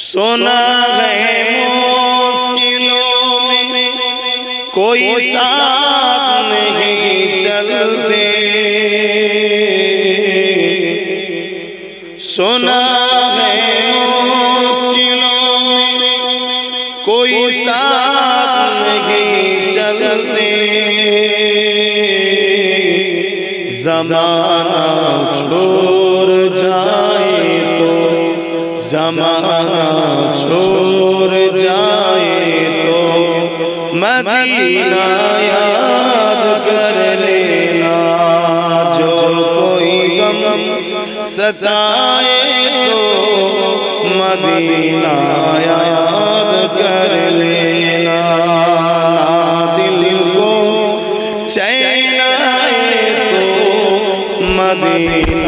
सुना है मुश्किलों में कोई साथ नहीं चलते सुना है मुश्किलों में कोई साथ नहीं चलते जमाना छोड़ जाए तो जमाना छोड़ जाए तो मदीना याद कर लेना। जो कोई गम सताए तो मदीना याद कर लेना। दिल को चैन आए तो मदीना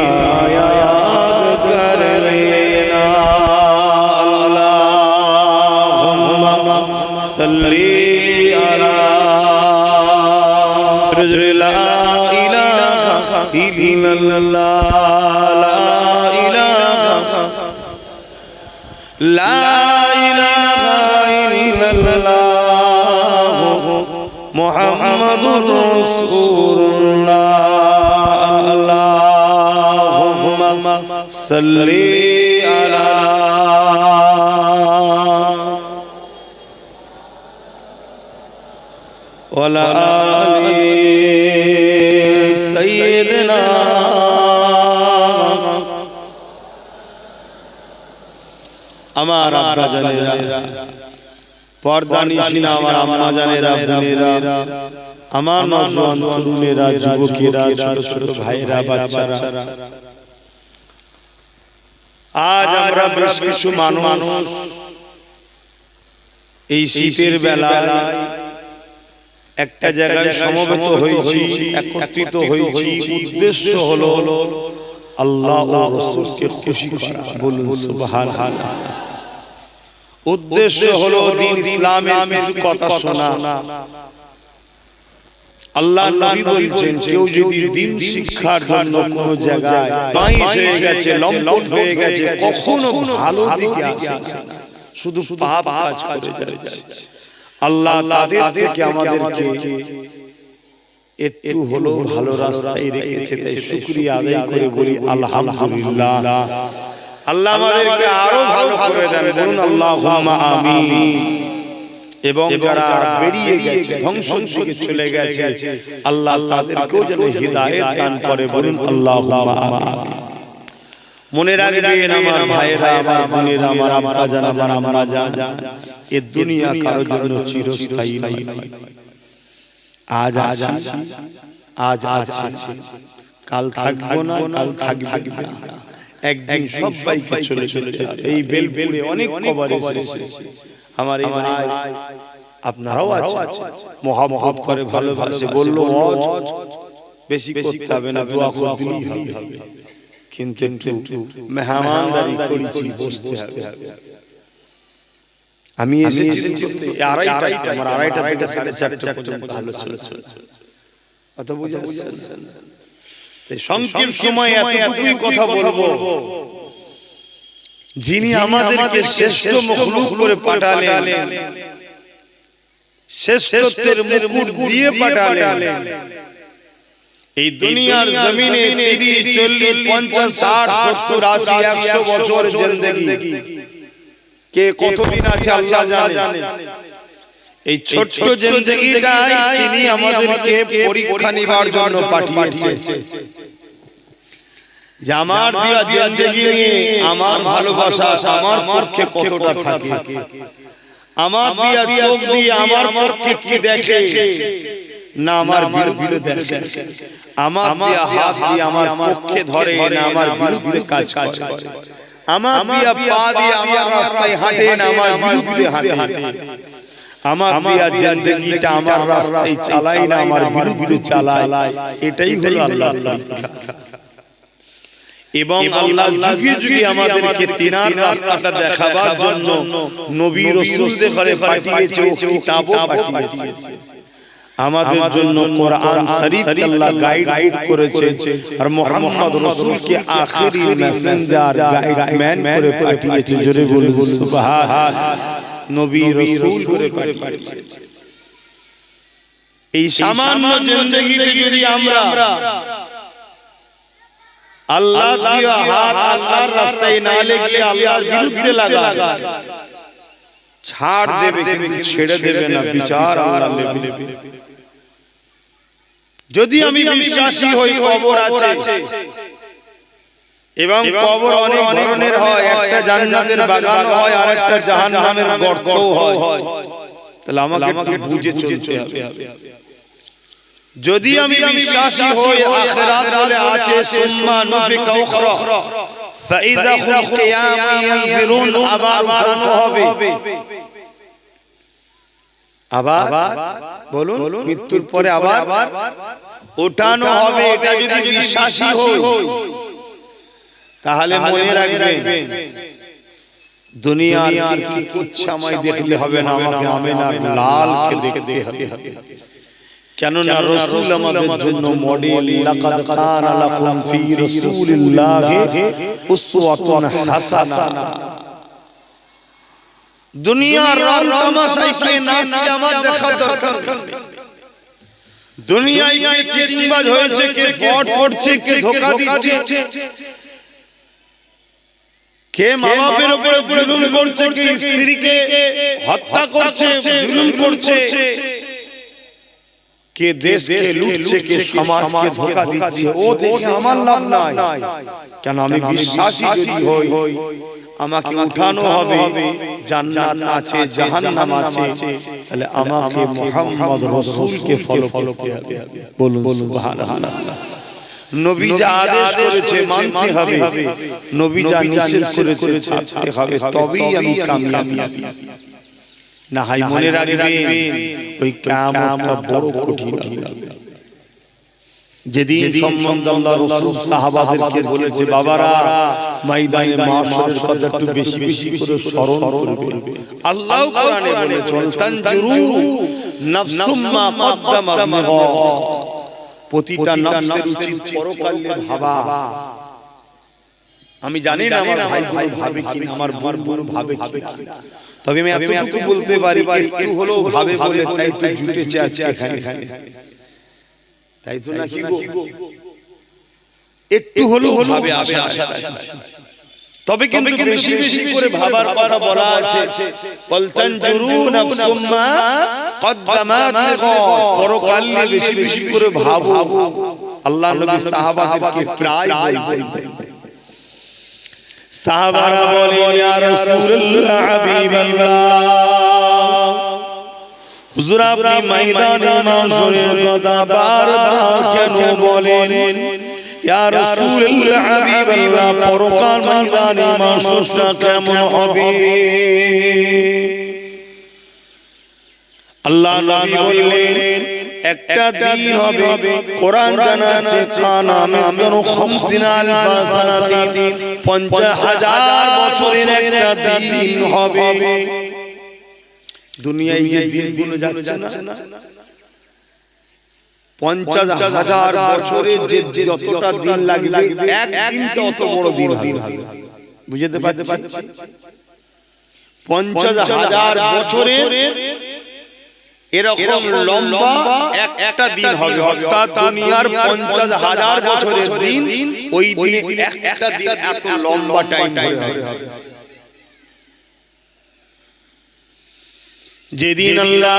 محمد رسول الله اللهم صل على ولا آله سيدنا আমার আব্বা জানেরা পর্দা নিশিনা আমার আম্মা জানেরা বোনেরা আমার নজওয়ান তরুণেরা যুবকেরা ছোট ছোট ভাইরা বাচ্চারা আজ আমরা বেশ কিছু মানুষ এই শীতের বেলায় একটা জায়গায় সমবেত হয়েছি, একত্রিত হয়েছি। উদ্দেশ্য হলো আল্লাহ রাসূলকে খুশি করা। বলুন সুবহানাল্লাহ। উদ্দেশ্য হলো দিন ইসলামের কিছু কথা শোনা। আল্লাহ নবী বলছেন, কেউ যদি দিন শিক্ষার জন্য কোন জায়গায় বাইশ হয়ে গেছে, লম্পট হয়ে গেছে, কখনো ভালো দিকে আসে। শুধু পাপ কাজ করে যাচ্ছে। আল্লাহ তাদের থেকে আমাদেরকে একটু হলো ভালো রাস্তায় রেখেছে তাই শুকরিয়া আদায় করে বলি আলহামদুলিল্লাহ। আল্লাহ আমাদেরকে আরও ভালো করে দেন বলুন আল্লাহুম্মা আমিন। এবং যারা বেরিয়ে গেছে ধ্বংসের দিকে চলে গেছে আল্লাহ তাদেরকেও যেন হিদায়াত দান করে বলুন আল্লাহুম্মা আমিন। মনে রাখবেন আমার ভাইয়েরা আমার বোনেরা আমার আব্বা জান আমার আম্মা জান এ দুনিয়া কারোর জন্য চিরস্থায়ী নয়। আজ আছি আজ আছে। কাল থাকব না কাল থাকবে না। একদিন সবাইকে চলে চলে এই বেলপুরে অনেক কবর এসেছে। আমার এই ভাই আপনারাও আছে মহামহাব করে ভালোবাসে। বলল হজ বেশি করতে হবে না দোয়া করে দিলেই হবে। কিন্তু মেহমানদারি করেছি বসতে হবে। আমি আড়াইটা আমার আড়াইটা থেকে সাড়ে চারটা পর্যন্ত ভালো ছিল অত বুঝে আসছেন সময় এতটুকুই কথা বলব। যিনি আমাদেরকে শ্রেষ্ঠ মখলুক করে পাঠালেন। শ্রেষ্ঠত্বের মুকুট দিয়ে পাঠালেন। এই দুনিয়ার জমিনে তিরিশ চল্লিশ পঞ্চাশ ষাট সত্তর আশি একশো বছর জিন্দগি। কে কতদিন আছে আল্লাহ জানে। এই ছোট্ট জিন্দগিটাই তিনি আমাদেরকে পরীক্ষা নিবার জন্য পাঠিয়েছেন যে আমার দিয়া জিন্দগি নিয়ে আমার ভালোবাসা আমার পক্ষে কতটা থাকে? আমার দিয়া চোখ দিয়ে আমার পক্ষে কি দেখে? না আমার বিরুদ্ধে দেখে। আমার দিয়া হাত দিয়ে আমার পক্ষে ধরে না আমার বিরুদ্ধে কাজ করে। আমার দিয়া পা দিয়ে আমার রাস্তায় হাঁটে না আমার বিরুদ্ধে হাঁটে। আমার দিয়া জিন্দগিটা আমার রাস্তায় চালাই না আমার বিরুদ্ধে চালায়। এটাই হলো আল্লাহর পরীক্ষা। এবং আল্লাহ যুগে যুগে আমাদেরকে তিনার রাস্তাটা দেখাবার জন্য নবী রাসূলদের ঘরে পাঠিয়েছে ও কিতাবও পাঠিয়েছে। আমাদের জন্য কোরআন শরীফ আল্লাহ গাইড করেছে আর মোহাম্মদ রাসূলকে আখেরি মেসেঞ্জার গাইডম্যান করে পাঠিয়েছে। জোরে বলুন সুবহান। নবী রাসূল করে পাঠিয়েছে। এই সামান্য জিন্দেগিতে যদি আমরা আল্লাহ দিয়া হাত আল্লাহর রাস্তায় না লেগে আল্লাহর বিরুদ্ধে লাগা ছাড় দেবে কিন্তু ছেড়ে দেবে না বিচার আল্লাহ নেবে যদি আমি বিশ্বাসী হই কবর আছে। এবং কবর অনেক ধরনের হয়। একটা জান্নাতের বাগান হয় আর একটা জাহান্নামের গর্ত হয়। তাহলে আমাকে একটু বুঝে চলতে হবে। যদি আমি বিশ্বাসী হই আখিরাত বলে আছে সুম্মা নুফিকা উখরা। ফাইযা হুম কিয়াম ইয়ানজিরুন আবার উঠানো হবে। আবার বলুন মৃত্যুর পরে আবার ওঠানো হবে এটা যদি বিশ্বাসী হই। তাহলে মনে রাখবেন দুনিয়ার কি কি কুচ্ছাময় দেখলে হবে না আমাকে আমেনার লালকে দেখতে হবে। কেননা রসুল আমাদের জন্য মডেল লাকাদ কানা লাকুম ফি রাসূলিল্লাহি। উসওয়াতুন হাসানা। দুনিয়ার রং তামাশায় কে নাচছে আমার দেখা দরকার দুনিয়ায় কে চিটিংবাজ হয়েছে কে ফট করছে কে ধোকা দিচ্ছে। কে মা বাপের উপরে জুলুম করছে কে স্ত্রীকে হত্যা করছে জুলুম করছে। কে দেশকে লুটছে কে সমাজকে ধোকা দিচ্ছে ও দেখে আমার লাভ নাই কেন আমি বিশ্বাসী যদি হই আমাকে উঠানো হবে জান্নাত আছে জাহান্নাম আছে তাহলে আমাকে মুহাম্মদ রাসূলকে ফলো করতে হবে বলুন সুবহানাল্লাহ নবী যা আদেশ করেছে মানতে হবে নবী যা নিষেধ করেছে ছাড়তে হবে তবেই আমি কামিয়াবি না হাই মনে রাখবেন ওই কিয়ামতটা বড় কঠিন যেদিন সম্বন্ধ আল্লাহ রাসূল সাহাবাদেরকে বলেছে বাবারা ময়দানে মাশরের কথা একটু বেশি বেশি করে স্মরণ করবে। আল্লাহ কোরআনে বলে চলতান নাফসুম মা কদ্দামাত লিগা প্রতিটা নফসের উচিত পরকালে ভাবা। আমি জানি না আমার ভাই ভাবে কি আমার বোনগুলো ভাবে কি তবে আমি এতটুকু বলতে পারি একটু হলেও ভাবে বলে তাই তো জুটেছে আছে এখানে। তাই তো নাকি গো? একটু হলেও ভাবে আশা আশা তবে কিন্তু বেশি বেশি করে ভাবার কথা বলা আছে। বলতান জুরুন সুম্মা কদ্দামাত পরকালে বেশি বেশি করে ভাবো। আল্লাহ নবী সাহাবাদেরকে প্রায় বলতেন। সাহাবারা বলেন ইয়া রাসূলুল্লাহ হাবিবাল্লাহ। হুজুর আপনি ময়দানে মাশরের কথা বারবার কেন বলেন? ইয়া রাসূলুল্লাহ হাবিবাল্লাহ পরকাল ময়দানে মাশরটা কেমন হবে? আল্লাহ নবী বললেন একটা দিন হবে, কোরআন জানাচ্ছে কানা মিকদারু 50 আলফা সানাতি 50 বছরের একটা দিন হবে। দুনিয়ায় যে দিনগুলো যাচ্ছে না, পঞ্চাশ হাজার পঞ্চাশ হাজার বছরের এরকম লম্বা একটা দিন হবে। অর্থাৎ দুনিয়ার পঞ্চাশ হাজার বছরের দিন ওই দিনে একটা দিন এত লম্বা টাইম হবে। যেদিন আল্লাহ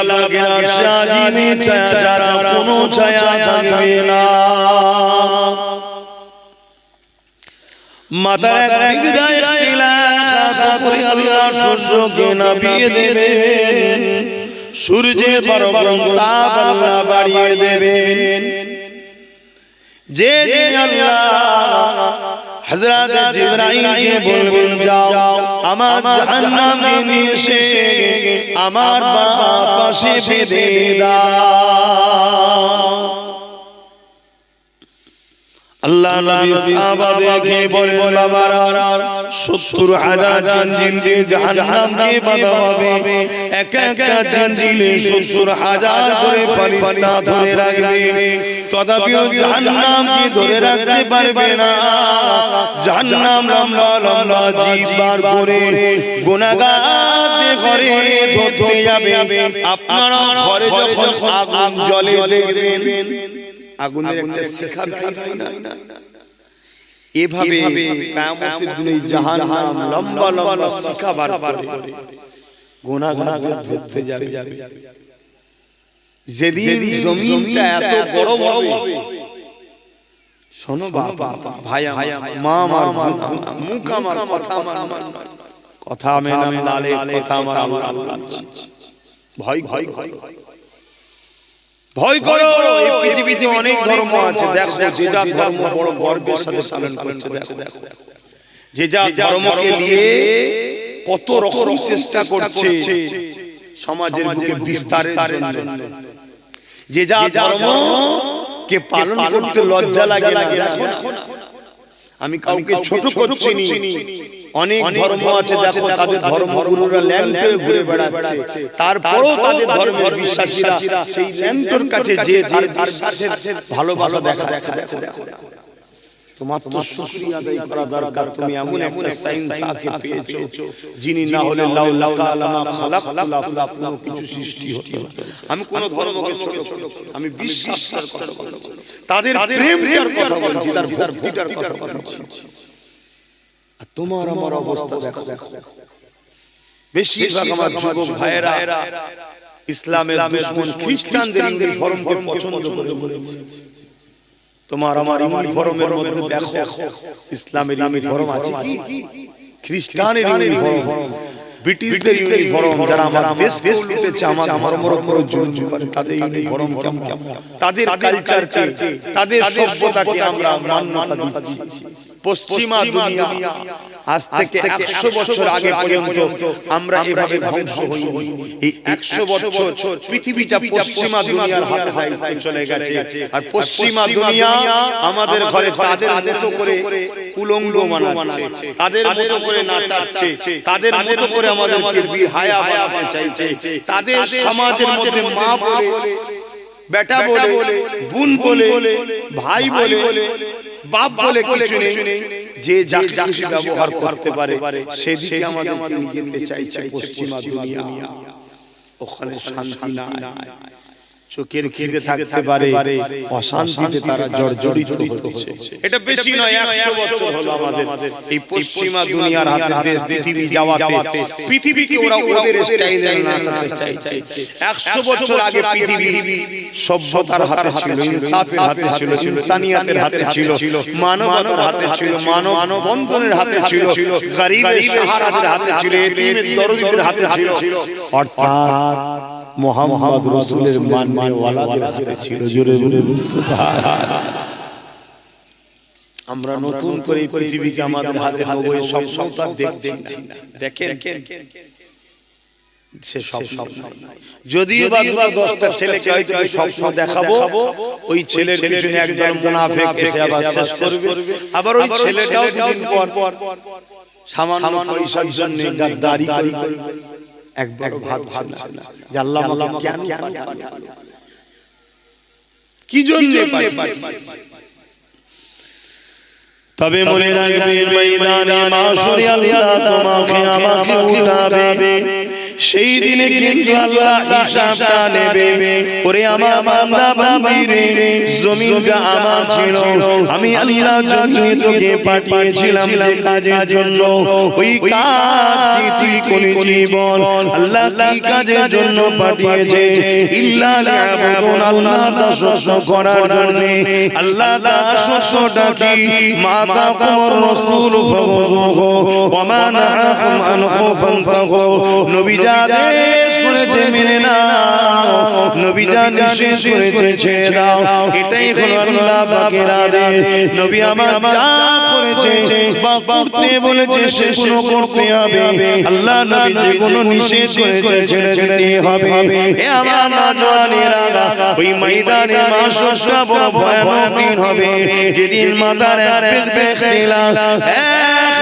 আরশে আজিমে ছায়া ছাড়া কোনো ছায়া থাকবে না। মাথার এক বিগদায় ইখতিলাফ করে আল্লাহ সূর্যকে দেবেন সূর্যের পরম তাপ আল্লাহ বাড়িয়ে দেবেন। যে হযরত জিবরাইলকে বলবেন যাও আমার জাহান্নামকে নিয়ে এসে আমার পাশে বেঁধে দাও। আল্লাহ নবী সাহাবাদেরকে বলেন বাবারা 70 হাজার জিনজিন দিয়ে জাহান্নামকে বাধা হবে। এক একটা জিনজিলে 70 হাজার করে ফেরেশতা ধরে রাখবে। তথাপিও জাহান্নামকে ধরে রাখতে পারবে না। জাহান্নাম লম্বা লম্বা জীব বার করে গুনাহগারদের ঘরে ধরতে যাবে। আপনারা ঘরে যখন আগুন জ্বলে দেখবেন আগুনের একটা শিখা এভাবে কিয়ামতের দিনে জাহান্নাম লম্বা লম্বা শিখা বার করে। গুনাহগারদের ধরতে যাবে। যেদিন জমিনটা এত বড় বড় শোনো বাবা ভাই মা আমার মুখ আমার কথা আমার কথা মেনা লালে কথা আমার আমার আল্লাহ ভয় ভয় ভয় ভয় করো। এই পৃথিবীতে অনেক ধর্ম আছে। দেখো যেটা ধর্ম বড় গর্বের সাথে পালন করছে দেখো। দেখো। যে যা ধর্মকে নিয়ে কত রকম চেষ্টা করছে সমাজের বুকে বিস্তারের জন্য। যে যা ধর্ম কে পালন করতে লজ্জা লাগে না। দেখো আমি কাউকে ছোট করছি অনেক ধর্ম আছে দেখো তাদের ধর্মগুরুরা ল্যাংটে ঘুরে বেড়াচ্ছে। তারপরেও তাদের ধর্মের বিশ্বাসীরা সেই ল্যাংটোর কাছে যে তার বিশ্বাসের ভালোবাসা দেখাচ্ছে দেখো দেখো তোমার তো শুকরিয়া আদায় করা দরকার তুমি এমন একটা সাইন্স আকে পেয়েছ যিনি না হলে লাউ লাকা লামা খালাক লাকা কোনো কিছু সৃষ্টি হতো না। আমি কোন ধর্মকে ছোট ছোট আমি বিশ্বাসের কথা বলছি। তাদের প্রেমটার কথা বলছি। তার ভক্তিটার কথা বলছি। আর তোমার আমার অবস্থা দেখো। দেখো। বেশিরভাগ আমার যুবক ভাইয়েরা ইসলামের দুশ্মন খ্রিস্টানদের ধর্মকে পছন্দ করে বলেছে। তোমার আমার ইউনিফর্মের মধ্যে দেখো ইসলামের ইউনিফর্ম আছে কি? খ্রিস্টানের ইউনিফর্ম ব্রিটিশদের ইউনিফর্ম যারা আমার দেশকে লুটেছে আমার ধর্মের উপর জুলুম করে তাদের ইউনিফর্ম কেমন? তাদের কালচারকে তাদের সভ্যতাকে আমরা মান্যতা দিচ্ছি। পশ্চিমা দুনিয়া আজ থেকে একশো বছর আগে পর্যন্ত আমরা এভাবে ধ্বংস হইনি। এই একশো বছর পৃথিবীটা পশ্চিমা দুনিয়ার হাতে দায়িত্ব চলে গেছে। আর পশ্চিমা দুনিয়া আমাদের ঘরে তাদের মতো করে উলঙ্গ মানাচ্ছে। তাদের মতো করে নাচাচ্ছে। তাদের মতো করে আমাদেরকে বিহায়া বানাতে চাইছে। তাদের সমাজের মধ্যে মা বলে বেটা বলে বোন বলে ভাই বলে বাপ বলে কিছু নেই। যে যাকে ব্যবহার করতে পারে সেদিকে আমাদেরকে নিয়ে যেতে চাইছে পশ্চিমা দুনিয়া। ওখানে শান্তি নাই। চোখের খিদে থাকতে পারে অশান্তিতে তারা জর্জরিত হচ্ছে এটা বেশি নয় একশো বছর হলো আমাদের। এই পশ্চিমা দুনিয়ার হাতে দেশ পৃথিবী যাওয়াতে। পৃথিবীকে ওরা ওদের স্টাইলে নাচাতে চাইছে। একশো বছর আগে পৃথিবী সভ্যতার হাতে ছিল ইনসাফের হাতে ছিল ইনসানিয়াতের হাতে ছিল মানবতার হাতে ছিল মানব বন্ধনের হাতে ছিল গরিবের সাহারাদের হাতে ছিল এতিমের দরদিদের হাতে ছিল। অর্থাৎ মোহাম্মদ রসুলের মান্য ওয়ালাদের হাতে ছিল জোরে জোরে আমরা নতুন করে পৃথিবীকে আমাদের হাতে নেব এই স্বপ্ন তো আর দেখছি না। দেখেন। সে স্বপ্ন নয়। যদিও বা দুটো দশটা ছেলেকে হয়তো আমি স্বপ্ন দেখাবো ওই ছেলের পিছনে একদম মুনাফেক এসে আবার শেষ করবে। আবার ওই ছেলেটাও দুদিন পর পর সামান্য পয়সার জন্য গাদ্দারি করবে। একবার যে আল্লাহ আমাকে কেন? কি জন্য? তবে মনে রাখবেন ময়দানে মাশরে আল্লাহ তোমাকে আমাকে উঠাবে। সেই দিনে কিন্তু আল্লাহ হিসাবটা নেবে। ওরে আমার বান্দা বান্দিরে জমিনটা আমার ছিল। আমি আল্লাহ জমিনে তোকে পাঠিয়েছিলাম কাজের জন্য। ওই কাজ কি তুই কোন জীবন? আল্লাহ কি কাজের জন্য পাঠিয়েছে? ইল্লা লিয়াবুদুন আল্লাহ দাসত্ব করার জন্য। আল্লাহ দাসত্বটা কি? মাতা কুমর রাসূল ফাগুযুহু ওয়া মা নাহাকুম আনহু ফানতাহু। নবী যা আদেশ করে বলেছে মেনে নাও। নবী যা নিষেধ করেছে ছেড়ে দাও। এটাই হলো আল্লাহ পাকের আদেশ। নবী আমার যা করেছে বা করতে বলেছে সেগুলো করতে হবে। আল্লাহ নবী যেগুলো নিষেধ করেছে ছেড়ে দিতে হবে। এ আমার নজওয়ানেরা ওই ময়দানে মাসটা বড় ভয়ানক দিন হবে। যেদিন মাতার এক পেট দেখছিলাম এক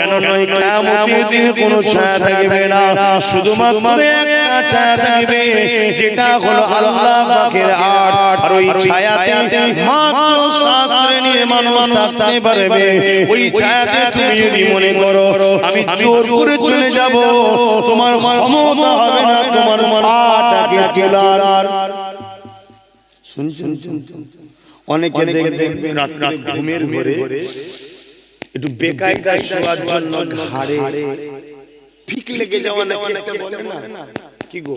কেন নয় কামতের দিনে কোনো ছায়া থাকবে না। শুধুমাত্র একটা ছায়া থাকবে যেটা হলো আল্লাহ পাকের আট। আর ওই ছায়াতে মাত্র সাত শ্রেণির মানুষ থাকতে পারবে। ওই ছায়াতে তুমি যদি মনে করো আমি জোর করে চলে যাব। তোমার ক্ষমতা হবে না তোমার পাটাকে কেলার শুনছেন অনেকে দেখবেন রাত্রে ঘুমের ঘরে একটু বেকায়দায় শোয়ার জন্য ঘাড়ে ফিক লেগে যাওয়া নাকি একটা বলে না? কি গো?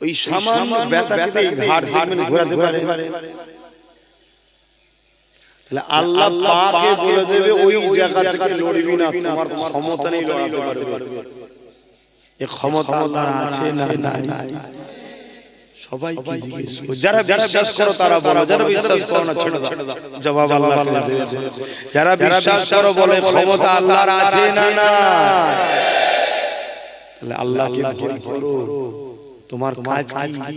ওই সামান্য ঘাড় দেখবেন ঘোরাতে পারে তাহলে আল্লাহ পাকে বলে দেবে ওই জায়গা থেকে লড়বি না তোমার ক্ষমতা নেই লড়াতে পারবে। এ ক্ষমতা আল্লাহর আছে না নাই? সবাই কি জিজ্ঞেস করো। যারা বিশ্বাস করো তারা বলো। যারা বিশ্বাস করো না ছেড়ে দাও। জবাব আল্লাহ যারা বিশ্বাস করো বলে ক্ষমতা আল্লাহর আছে না না। তাহলে আল্লাহকে ভয় করো। তোমার কাজ কি?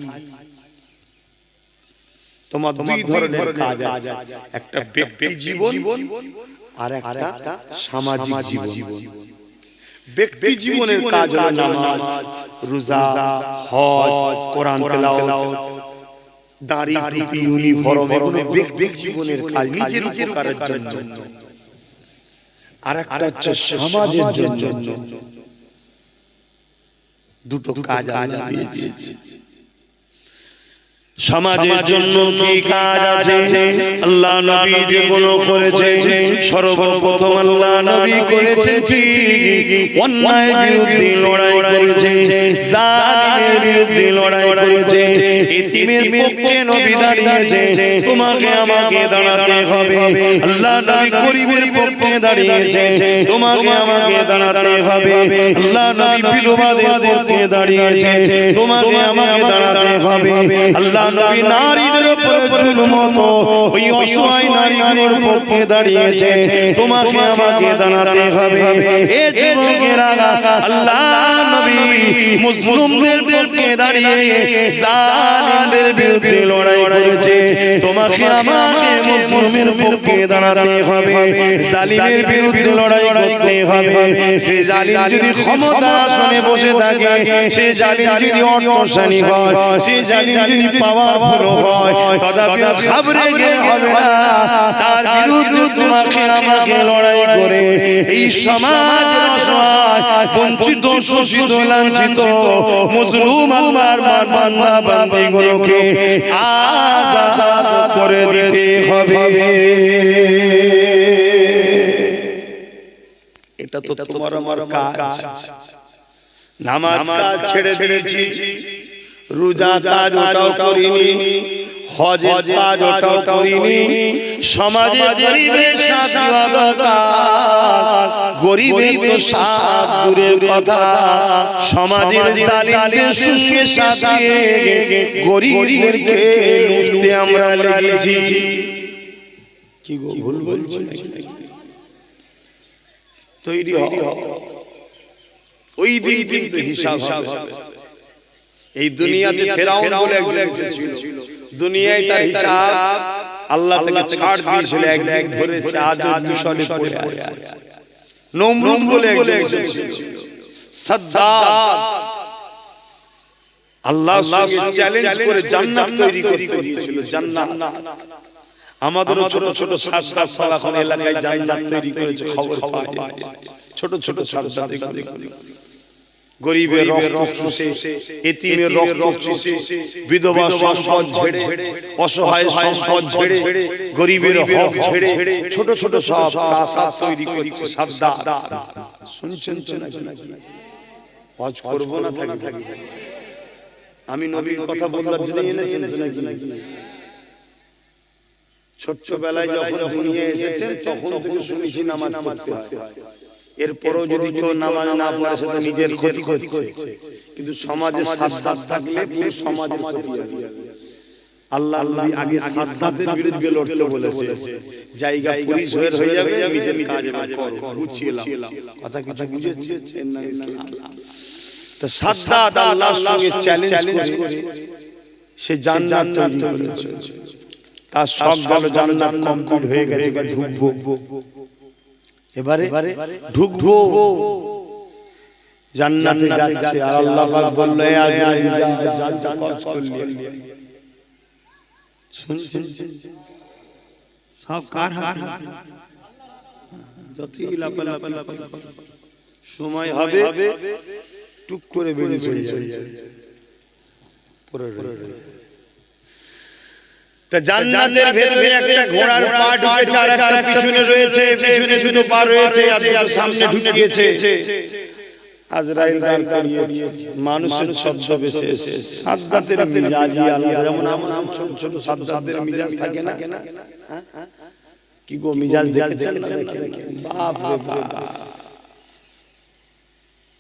তোমার দুই ধরনের কাজ আছে। একটা ব্যক্তি জীবন আর একটা সামাজিক জীবন। ব্যক্তি জীবনের কাজ হলো নামাজ রোজা হজ কোরআন তেলাওয়াত দাড়ি টুপি ইউনিফর্ম এগুলো ব্যক্তি জীবনের কাজ নিজের উপকারের জন্য। আর একটা হচ্ছে সমাজের জন্য। দুটো কাজ আজ দিয়েছে। সমাজের জন্য কি কাজ আছে? আল্লাহ নবী যেগুলো করেছে সর্বপ্রথম আল্লাহ নবী করেছে অন্যায় বিরুদ্ধে লড়াই করেছে জালিমের বিরুদ্ধে লড়াই করেছে এতিমের পক্ষে নবী দাঁড়িয়েছে তোমাকে আমাকে দাঁড়াতে হবে। আল্লাহ নবী গরিবের পক্ষে দাঁড়িয়েছে তোমাকে আমাকে দাঁড়াতে হবে। আল্লাহ নবী বিধবাদের পক্ষে দাঁড়িয়েছে তোমাকে আমাকে দাঁড়াতে হবে। আল্লাহ নবী নারীদের উপর জুলুম হতো। ওই অসহায় নারীগুলোর পক্ষে দাঁড়িয়েছে তোমাকে আমাকে দাঁড়াতে হবে। এ যুবকেরা আল্লাহ নবী, মুসলিমদের দাঁড়িয়ে জালিমদের বিরুদ্ধে লড়াই করেছে। তোমাকে আমাকে মুসলিমের পক্ষে দাঁড়াতে হবে, জালিমের বিরুদ্ধে লড়াই করতে হবে। সে জালিম যদি ক্ষমতা আসনে বসে থাকে, সে জালিম যদি অর্থশালী হয়, সে জালিম যদি পাওয়ারফুল হয় তথাপি খাবরে গেলে হবে না। তার বিরুদ্ধে তোমাকে আমাকে লড়াই করে। এই সমাজ বঞ্চিত, শোষিত লাঞ্ছিত মুসলুম আল্লাহর বান্দা বান্দিগুলোকে আজাদ করে দিতে হবে। এটা তো তোমার আমার কাজ। নামাজ কাজ ছেড়ে দিয়েছি। রোজা কাজ ওটাও করিনি। হজের কাজ ওটাও করিনি। সমাজে গরিবের গরিবের তো সাত দূরের কথা। সমাজের জালিমদের সঙ্গে সাথে গরিবদেরকে লুটতে আমরা লেগেছি। কি গো ভুল বলছি তৈরি হ ওই দিন কিন্তু হিসাব হবে। এই দুনিয়াতে ফেরাউন বলে একজন ছিল দুনিয়ায় তার হিসাব। আল্লাহ তাকে ছাড় দিয়েছিল একদিন ধরে আজও দূষণে পড়ে আছে। নমরুদ বলে একজন সাদ্দাত। আল্লাহ সঙ্গে চ্যালেঞ্জ করে জান্নাত তৈরি করতে দিয়েছিল জান্নাত। আমাদের ছোট ছোট সাদ্দাত সালাখন এলাকায় জান্নাত তৈরি করেছে খবর পাওয়া যায়। ছোট ছোট সাদ্দাত গরিবের রক্ত চুষে এতিমের রক্ত চুষে বিধবা সম্পদ ঝেড়ে অসহায় সম্পদ ঝেড়ে গরিবের হক ঝেড়ে ছোট ছোট সব প্রাসাদ তৈরি করছে সাবধান শুনছেন তো নাকি? হজ করব না থাকি। থাকি। আমি নবীর কথা বলার জন্য এনেছেন তো নাকি? ছোট্টবেলায় যখন দুনিয়া এসেছেন তখন থেকে শুনেছি নামাজ পড়তে হয়। এরপরও যদি কেউ নামাজ না পড়ে সে তো নিজের ক্ষতি করছে। কিন্তু সমাজে সাদ্দাত থাকলে পুরো সমাজের ক্ষতি হবে আল্লাহ আল্লাহ আগে সাদ্দাতের বিরুদ্ধে লড়তে বলেছে। জায়গা পুলিশ হয়ে হয়ে যাবে নিজের কাজে গুছিয়ে নাও কথা কিছু না ইসলাম। তো সাদ্দাত আল্লাহর সঙ্গে চ্যালেঞ্জ করে। সে জান্নাত তৈরি করেছে। তার সব জান্নাত কমপ্লিট হয়ে গেছে ঢুকবো। এবারে ঢুকবো জান্নাতে যাচ্ছে আর আল্লাহ পাক বলল এ আজরাইল যা সব কার হাতে যতই লাপালাপি সময় হবে টুক করে বেরিয়ে চলে যাবে পরে তা জান্নাতের ভেতরে একটা ঘোড়ার পা ঢুকেছে আর একটা পিছনে রয়েছে পিছনে দুটো পা রয়েছে আর সামনে ঢুকিয়েছে। আজরাইল দাঁড় করিয়েছে মানুষের ছদ্মবেশে এসেছে সাদ্দাতের মিজাজি আলাদা যেমন আমার ছোট ছোট সাদ্দাতের মিজাজ থাকে না? কি গো মিজাজ দেখেছেন না বাপ রে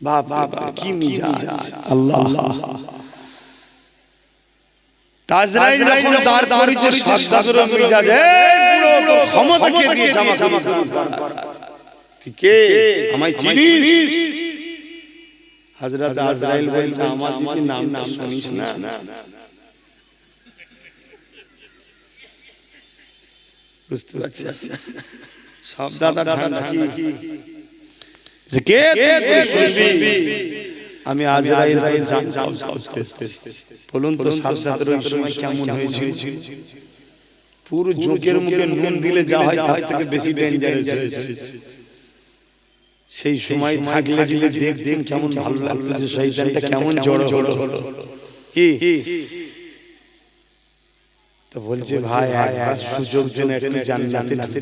বাপ বাপ। বাপ। কি মিজাজ? আল্লাহ। তাজরাইল যখন দাঁড় করেছে সাদ্দাতের মিজাজ এই বুড়ো তোর ক্ষমতা কে দিয়েছে আমাকে? তুই কে? আমায় চিনিস? হযরত আজরাইল বলছে আমার যদি নামটা শুনিস না। বুঝতে পারছি? সব দাদা ঠান্ডা কি? কে? তুই শুনবি? আমি আজরাইল জান কবজ করতে এসেছি। বলুন তো সাদ্দাতের ওই সময় কেমন হয়েছিল? পুরো জোকের মুখে নুন দিলে যা হয় তার থেকে বেশি ডেঞ্জারাস হয়েছে। সেই সময় থাকলে যদি দেখতেন কেমন ভালো লাগতো যে শয়তানটা কেমন জড়ো হলো। কি? তো বলছে ভাই একবার সুযোগ দেন একটু জান্নাতে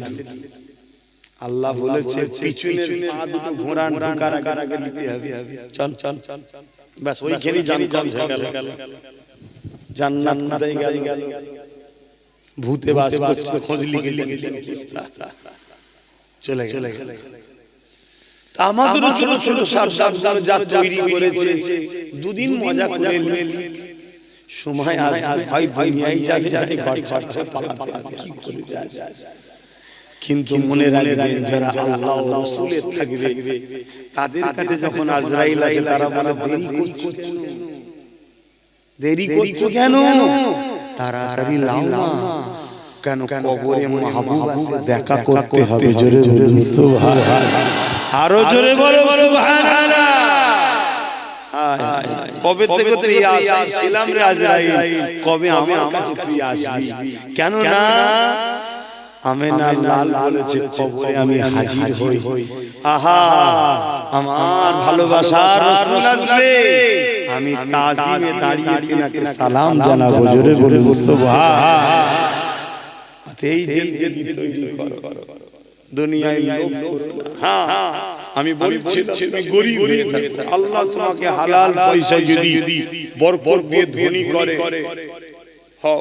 আল্লাহ বলেছে পিছনে পা দুটো ঘোড়া ঢোকার আগে দিতে হবে। চল চল। চল চল ব্যাস ওইখানেই জান্নাত হয়ে গেল। জান্নাত কোথায় গেল। ভূতে বাস করছে খোঁজ লিখে লিখে চলে গেল। আমাদেরও ছোট ছোট সাবধান যা তৈরি করেছে। দুদিন মজা করে সময় আসবে ভাই দুনিয়ায় যাবে যাবে বাড়ি ছাড়ছে পালাতে হবে কি করে যায় কিন্তু মনে রাখবেন যারা আল্লাহ রাসূলের থাকবে তাদের কাছে যখন আজরাইল আসে তারা বলে দেরি করছ দেরি করছ কেন? তাড়াতাড়ি লাও না। কেন কবরে মাহবুব আছে দেখা করতে হবে জোরে বলুন সুবহান আরও জোরে বলো সুবহানাল্লাহ। কবে থেকে তুই আসছিলাম রে আজরাইল কবে আমার কাছে তুই আসবি? কেন না আমেনা লাল বলেছে কবরে আমি হাজির হই। আহা! আমার ভালোবাসার রাসূল আসবে। আমি তাজিমে দাঁড়িয়ে তিনাকে সালাম জানাব জোরে বলুন সুবহান এই জিন্দেগি তৈরি করো। দুনিয়ায় লোভ করো হ্যাঁ আমি বলছি তুমি গরিব হয়ে থাকো। আল্লাহ তোমাকে হালাল পয়সা যদি বরকত দিয়ে ধনী করে হও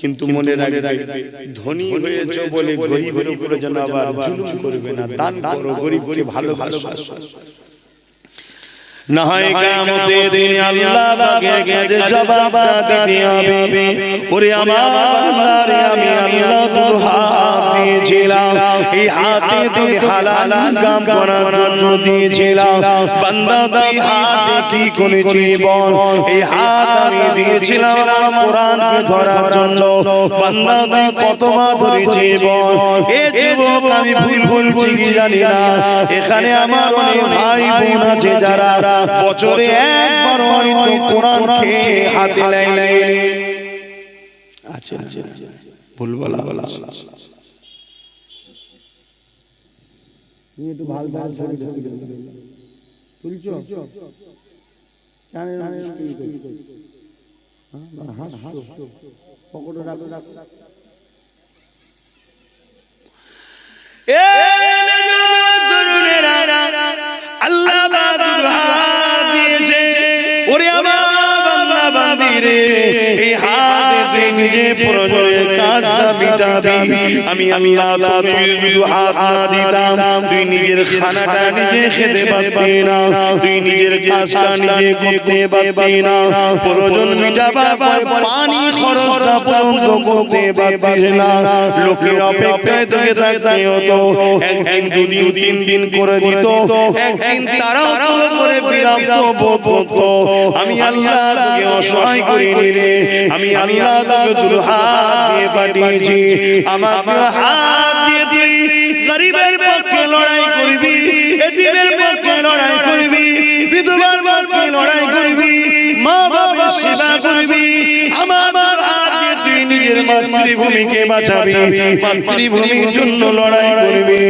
কিন্তু মনে রাখবে ধনী হয়েছে বলে গরিবের উপরে যেন আবার জুলুম করবে না দান করো গরিবকে ভালোবাসো। না হয় কিয়ামতের দিন আল্লাহ পাকের কাছে জবাব দিতে হবে ওরে আমার বান্দারে আমি আল্লাহ তো হাত দিয়েছিলাম। এই হাতে তুই হালাল কাম করার জন্য দিয়েছিলাম। বান্দা তুই হাতে কি করেছি বল? এই হাত আমি দিয়েছিলাম আমার কোরআনকে ধরার জন্য। বান্দা তুই কত মা ধরেছি বল? এ যুবক আমি ভুল ভুলছি কি জানি না। এখানে আমার অনেক ভাই বোন আছে যারা বছরে একবার হয়তো কোরআন খেয়ে হাতে নেয়। আছে আছে ভুল বলা বলা। একটু ভালো ভালো ছবি তুলছো দুষ্টুমি করছ। হ্যাঁ। আল্লাহ। ওরে আমার বান্দা বান্দিরে, এই হাতে তুই নিজে প্রয়োজনের কাজটা মিটাবি। আমি আল্লাহ তোকে যদি হাত না দিতাম তুই নিজের খানাটা নিজে খেতে পারবি না তুই নিজের কাজটা নিজে করতে পারবি না প্রয়োজন মিটাবার পানি খরচটা পর্যন্ত করতে পারবিস না লোকের অপেক্ষায় তোকে থাকতে হতো একদিন, দুদিন, তিন দিন করে দিত একদিন তারাও করে। আমি আল্লাহ তোকে অসহায় করে নিলে। আমি আল্লাহ তোকে দুর হাত দিয়ে পাঠিয়েছি। আমার হাত দিয়ে তুই গরিবের পক্ষে লড়াই করবি পক্ষে লড়াই করবি বিধবার পক্ষে লড়াই করবি মা বাবার সেবা করবি। আমার নিজের মাতৃভূমিকে বাঁচাবি। মাতৃভূমির জন্য লড়াই করবি।